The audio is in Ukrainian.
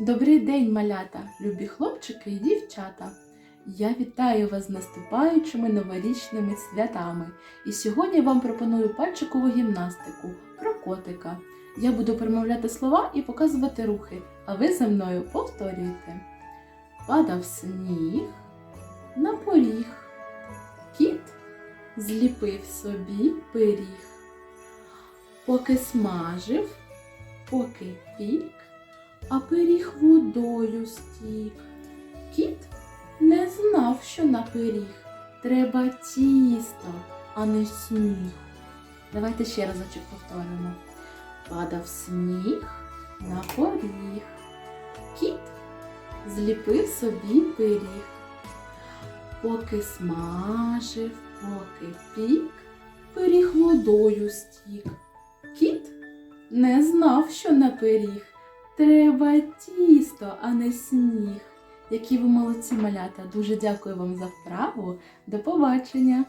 Добрий день, малята, любі хлопчики і дівчата. Я вітаю вас з наступаючими новорічними святами. І сьогодні вам пропоную пальчикову гімнастику про котика. Я буду промовляти слова і показувати рухи, а ви за мною повторюйте. Падав сніг на поріг. Кіт зліпив собі пиріг. Поки смажив, поки пік, а пиріг водою стік. Кіт не знав, що на пиріг треба тісто, а не сніг. Давайте ще разочок повторимо. Падав сніг на поріг. Кіт зліпив собі пиріг. Поки смажив, поки пік, пиріг водою стік. Кіт не знав, що на пиріг треба тісто, а не сніг. Які ви молодці малята. Дуже дякую вам за вправу. До побачення!